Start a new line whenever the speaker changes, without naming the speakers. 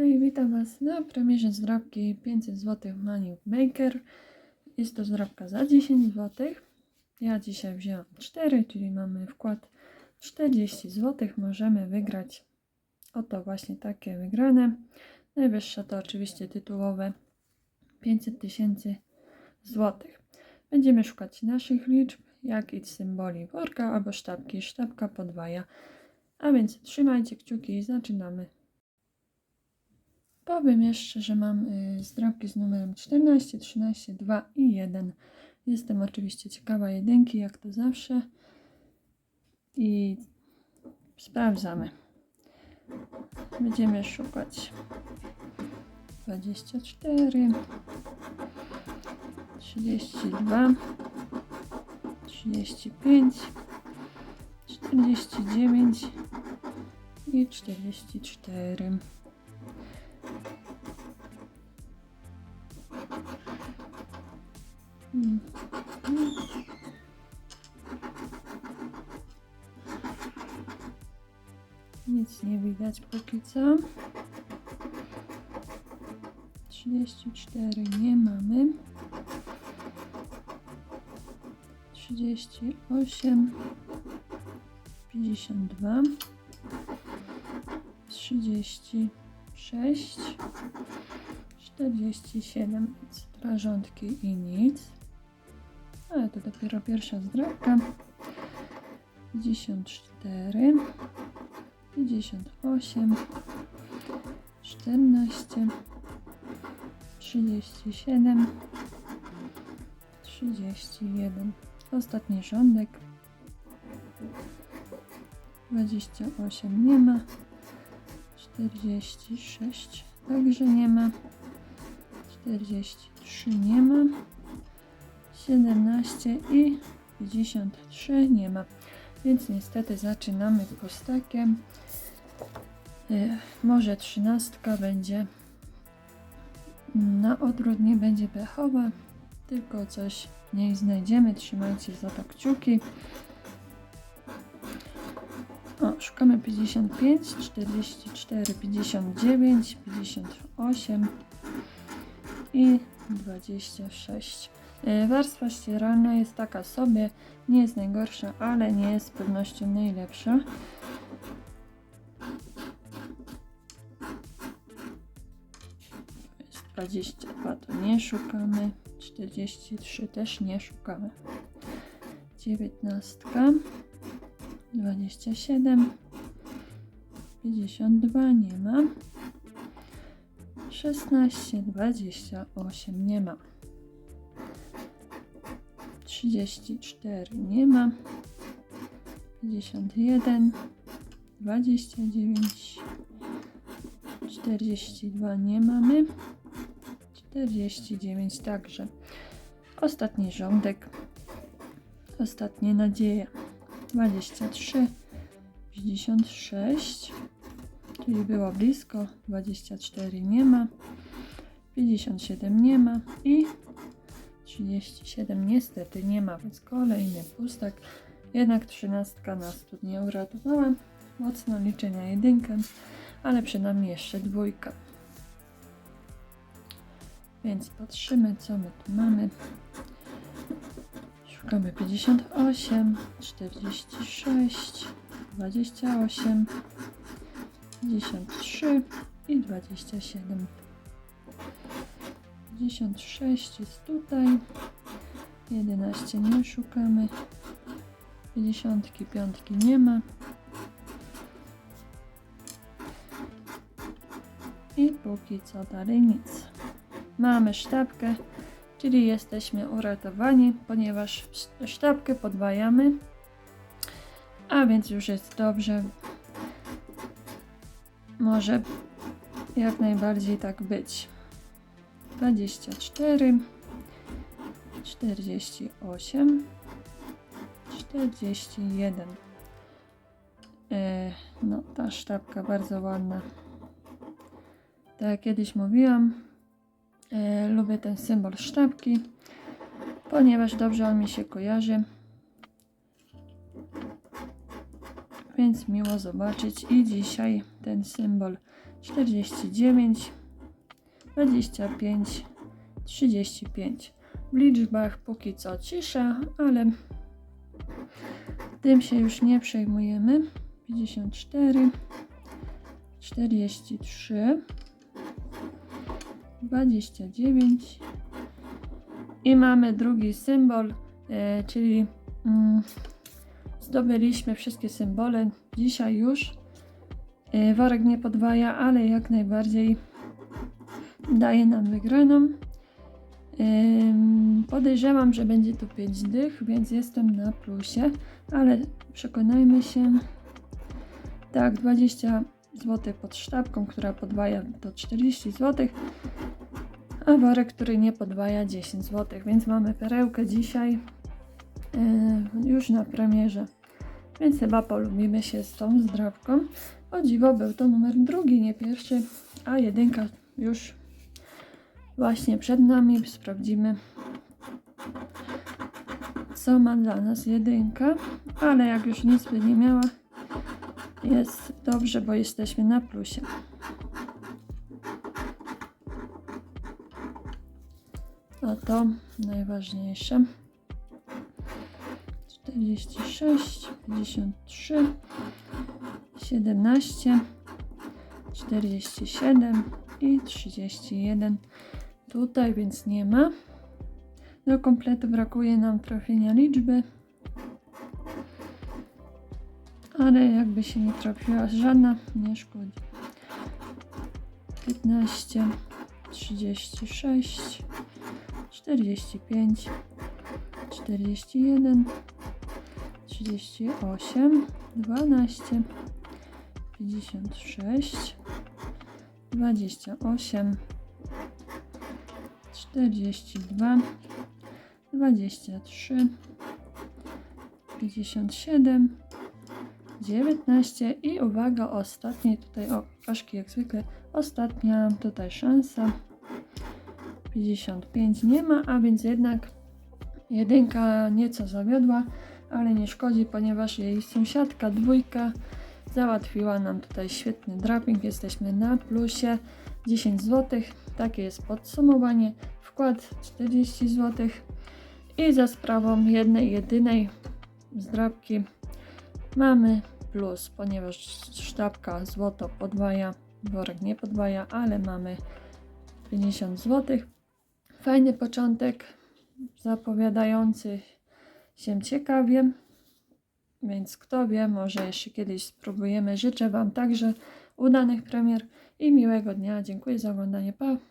Hej, witam Was na premierze zdrabki 500 zł Money Maker. Jest to zdrabka za 10 zł. Ja dzisiaj wzięłam 4, czyli mamy wkład 40 zł. Możemy wygrać oto właśnie takie wygrane. Najwyższa to oczywiście tytułowe 500 tysięcy złotych. Będziemy szukać naszych liczb, jak i symboli worka albo sztabki. Sztabka podwaja. A więc trzymajcie kciuki i zaczynamy. Powiem jeszcze, że mam y, zdrabki z numerem 14, 13, 2 i 1. Jestem oczywiście ciekawa jedynki, jak to zawsze. I sprawdzamy. Będziemy szukać 24, 32, 35, 49 i 44. Nic nie widać póki co. 34 nie mamy. 38 52 36 47 strażątki i nic. Ale to dopiero pierwsza zdrabka. 54 58 14 37 31 Ostatni rządek. 28 nie ma. 46 także nie ma. 43 nie ma 17 i 53 nie ma. Więc niestety zaczynamy pustakiem Y, może trzynastka będzie na odwrót nie będzie pechowa tylko coś w niej znajdziemy. Trzymajcie za to kciuki. O, szukamy 55, 44, 59, 58 i 26. Y, Warstwa ścieralna jest taka sobie, nie jest najgorsza, ale nie jest z pewnością najlepsza. Jest 22 to nie szukamy, 43 też nie szukamy. 19, 27, 52 nie ma. 16, 28 nie ma. 34 nie ma. 51, 29, 42 nie mamy. 49 także. Ostatni rządek. Ostatnie nadzieje. 23, 56, czyli było blisko. 24 nie ma. 57 nie ma i 37 niestety nie ma, więc kolejny pustak. Jednak trzynastka nas tu nie uratowała. Mocno liczę na jedynkę, ale przynajmniej jeszcze dwójka. Więc patrzymy, co my tu mamy. Szukamy 58, 46, 28, 53 i 27. 56 jest tutaj. 11 nie szukamy. 55 nie ma. I póki co dalej nic. Mamy sztabkę, czyli jesteśmy uratowani, ponieważ sztabkę podwajamy. A więc już jest dobrze. Może jak najbardziej tak być. 24, 48, 41. E, no, ta sztabka bardzo ładna. Tak jak kiedyś mówiłam, e, lubię ten symbol sztabki, ponieważ dobrze on mi się kojarzy. Więc miło zobaczyć i dzisiaj ten symbol 49, 25, 35. W liczbach póki co cisza, ale tym się już nie przejmujemy. 54, 43, 29 i mamy drugi symbol, e, czyli mm, zdobyliśmy wszystkie symbole dzisiaj już. E, worek nie podwaja, ale jak najbardziej daje nam wygraną. Podejrzewam, że będzie tu 5 dych, więc jestem na plusie, ale przekonajmy się. Tak, 20 zł pod sztabką, która podwaja to 40 zł, a worek, który nie podwaja 10 zł, więc mamy perełkę dzisiaj już na premierze. Więc chyba polubimy się z tą zdrabką. O dziwo, był to numer drugi, nie pierwszy, a jedynka już właśnie przed nami. Sprawdzimy, co ma dla nas jedynka, ale jak już nic by nie miała, jest dobrze, bo jesteśmy na plusie. A to najważniejsze. 46, 53, 17, 47 i 31 tutaj, więc nie ma. Do kompletu brakuje nam trafienia liczby. Ale jakby się nie trafiła żadna, nie szkodzi. 15, 36, 45, 41, 38, 12, 56, 28, 42, 23, 57, 19 i uwaga, ostatnie tutaj, o, ważki jak zwykle, ostatnia tutaj szansa. 55 nie ma, a więc jednak jedynka nieco zawiodła, ale nie szkodzi, ponieważ jej sąsiadka dwójka załatwiła nam tutaj świetny draping. Jesteśmy na plusie 10 zł. Takie jest podsumowanie. Wkład 40 zł. I za sprawą jednej, jedynej zdrabki mamy plus, ponieważ sztabka złoto podwaja, worek nie podwaja, ale mamy 50 zł. Fajny początek, zapowiadający się ciekawie. Więc kto wie, może jeszcze kiedyś spróbujemy. Życzę Wam także udanych premier i miłego dnia. Dziękuję za oglądanie. Pa!